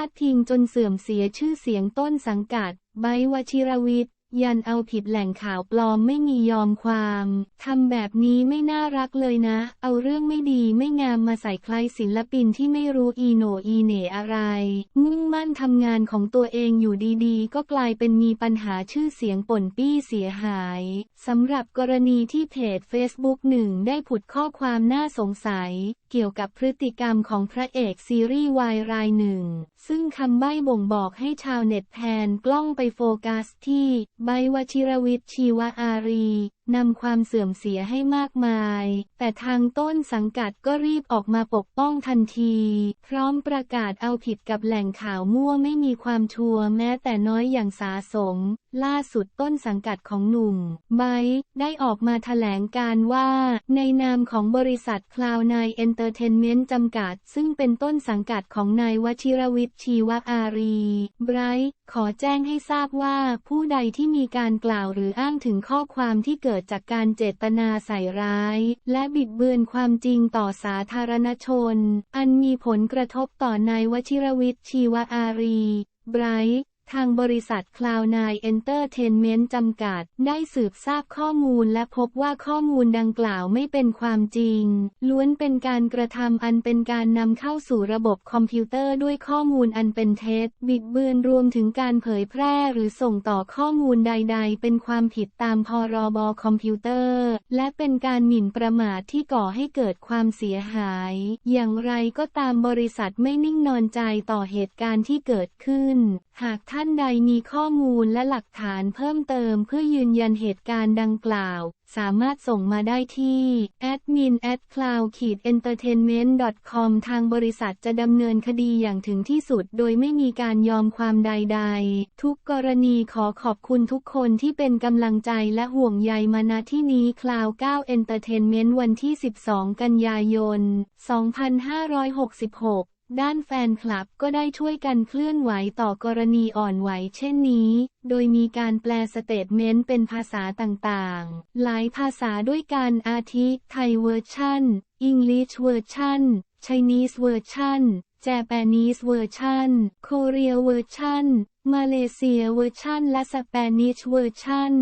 าดพิงจนเสื่อมเสียชื่อเสียงต้นสังกัด ไบวชิรวิทย์ยันเอาผิดแหล่งข่าวปลอมไม่มียอมความ ทำแบบนี้ไม่น่ารักเลยนะ เอาเรื่องไม่ดีไม่งามมาใส่ใครศิลปินที่ไม่รู้อีโหนอีเหนอะไร มุ่งมั่นทำงานของตัวเองอยู่ดีๆ ก็กลายเป็นมีปัญหาชื่อเสียงป่นปี้เสียหาย สำหรับกรณีที่เพจ Facebook หนึ่งได้ผุดข้อความน่าสงสัย เกี่ยวกับพฤติกรรมของพระเอกซีรีส์วายรายหนึ่ง ซึ่งคำใบ้บ่งบอกให้ชาวเน็ตแพนกล้องไปโฟกัสที่ ใบวชิรวิทย์ชีวอารี นำความเสื่อมเสียให้มากมาย แต่ทางต้นสังกัดก็รีบออกมาปกป้องทันที พร้อมประกาศเอาผิดกับแหล่งข่าวมั่วไม่มีความชัวร์แม้แต่น้อยอย่างสาสม ล่าสุดต้นสังกัดของหนุ่ม ไบร์ทได้ออกมาแถลงการว่า ในนามของบริษัทคลาวนายเอนเตอร์เทนเมนต์จำกัด ซึ่งเป็นต้นสังกัดของนายวชิรวิทย์ชีวอารี ไบรท์ ขอแจ้งให้ทราบว่าผู้ใดที่มีการกล่าวหรืออ้างถึงข้อความที่เกิดจากการเจตนาใส่ร้าย และบิดเบือนความจริงต่อสาธารณชน อันมีผลกระทบต่อนายวชิรวิทย์ชีวอารี ไบรท์ ทางบริษัทคลาวนายเอนเตอร์เทนเมนต์จำกัด ได้สืบทราบข้อมูลและพบว่าข้อมูลดังกล่าวไม่เป็นความจริง ล้วนเป็นการกระทำอันเป็นการนำเข้าสู่ระบบคอมพิวเตอร์ด้วยข้อมูลอันเป็นเท็จ บิดเบือนรวมถึงการเผยแพร่หรือส่งต่อข้อมูลใด ๆ เป็นความผิดตามพรบคอมพิวเตอร์ และเป็นการหมิ่นประมาทที่ก่อให้เกิดความเสียหาย อย่างไรก็ตามบริษัทไม่นิ่งนอนใจต่อเหตุการณ์ที่เกิดขึ้น หากท่านานใดมีข้อมูลและหลักฐานเพิ่มเติมเพื่อยืนยันเหตุการณ์ดังกล่าว สามารถส่งมาได้ที่ admin at cloud entertainment com ทางบริษัทจะดำเนินคดีอย่างถึงที่สุดโดยไม่มีการยอมความใด ๆ ทุกกรณีขอขอบคุณทุกคนที่เป็นกำลังใจและห่วงใยมาณที่นี้ Cloud 9 Entertainment วันที่ 12 กันยายน 2566 ด้านแฟนคลับก็ได้ช่วยกันเคลื่อนไหวต่อกรณีอ่อนไหวเช่นนี้ โดยมีการแปลสเตทเมนต์เป็นภาษาต่างๆ หลายภาษาด้วยกันอาทิไทยเวอร์ชันอังกฤษเวอร์ชัน Chinese เวอร์ชัน Japanese เวอร์ชัน Korea เวอร์ชันมาเลเซียเวอร์ชันและสเปนิชเวอร์ชัน